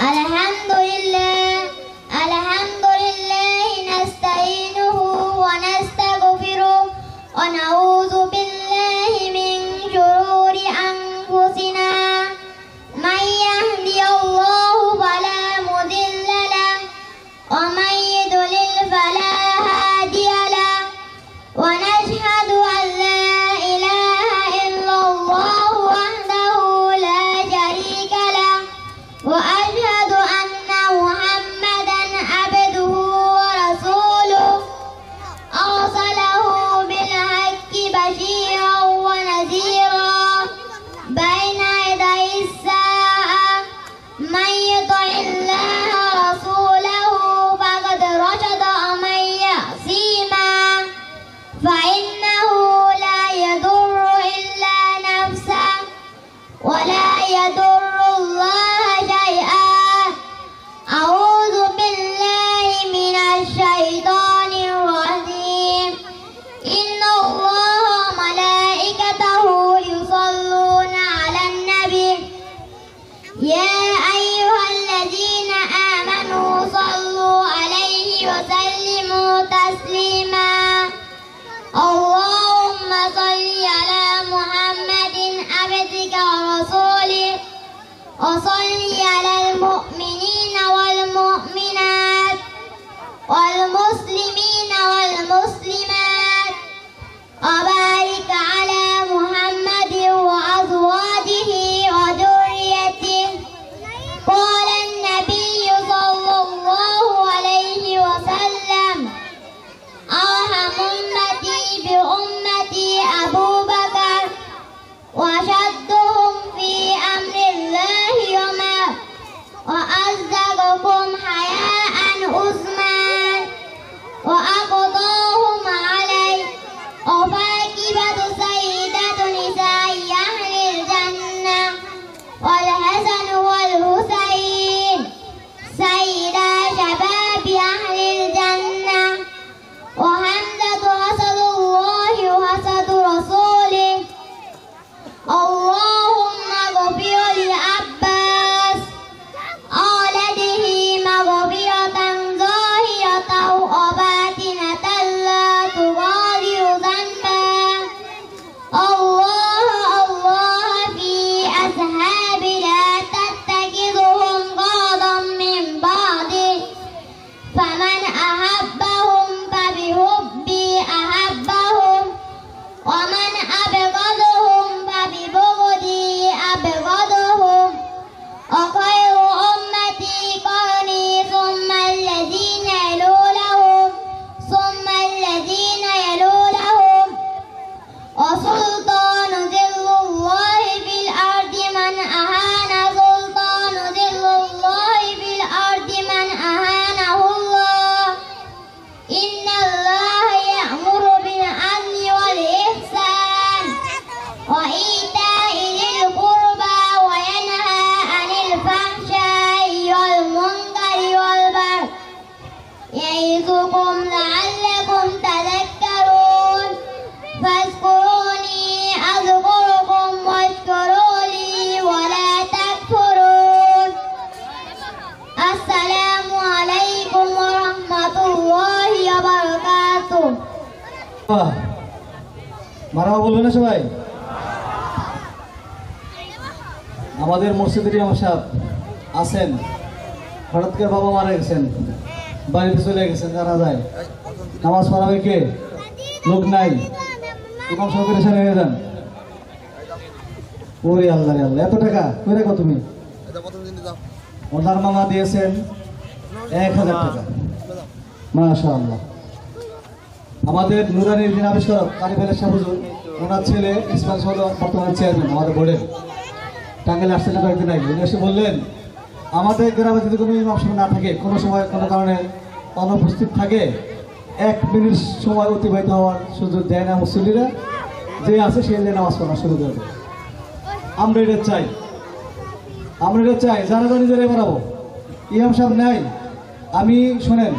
I have. আসসালামু আলাইকুম ওয়া রাহমাতুল্লাহি ওয়া বারাকাতুহু। মারহাবা বলবেন না সবাই? আমাদের মসজিদের ইমাম সাহেব আছেন। হঠাৎ করে বাবা মারা গেছেন। বাড়িতে চলে গেছেন, জানা যায়। নামাজ পড়াবে কে? লোক নাই। ইমাম সাহেব পরেশান হয়ে যান। ওরে আল্লাহ আল্লাহ। এত টাকা, কই রাখো তুমি? ওনার মামা দিয়েছেন এক হাজার টাকা। মাশা আল্লাহ আমাদের নুরানির দিন আবিষ্কারক কারিফেলের শাহুজুর ওনার ছেলে ইসমাইল সহ বর্তমানে চেয়ারম্যান, আমাদের বোর্ডের টাঙ্গাইলে আসছে না কয়েকদিন আগে। উনি এসে বললেন, আমাদের গ্রামে যদি কোনো সাহেব না থাকে, কোনো সময় কোনো কারণে অনুপস্থিত থাকে, এক মিনিট সময় অতিবাহিত হওয়ার সুযোগ দেয় না মুসলিরা যে আছে সে নামাজ পড়া শুরু করবে আমরা এটা চাই। আমরা চাই যারা নিজেরাই বাড়াবো ইমাম সাহেব নেয় আমি শোনেন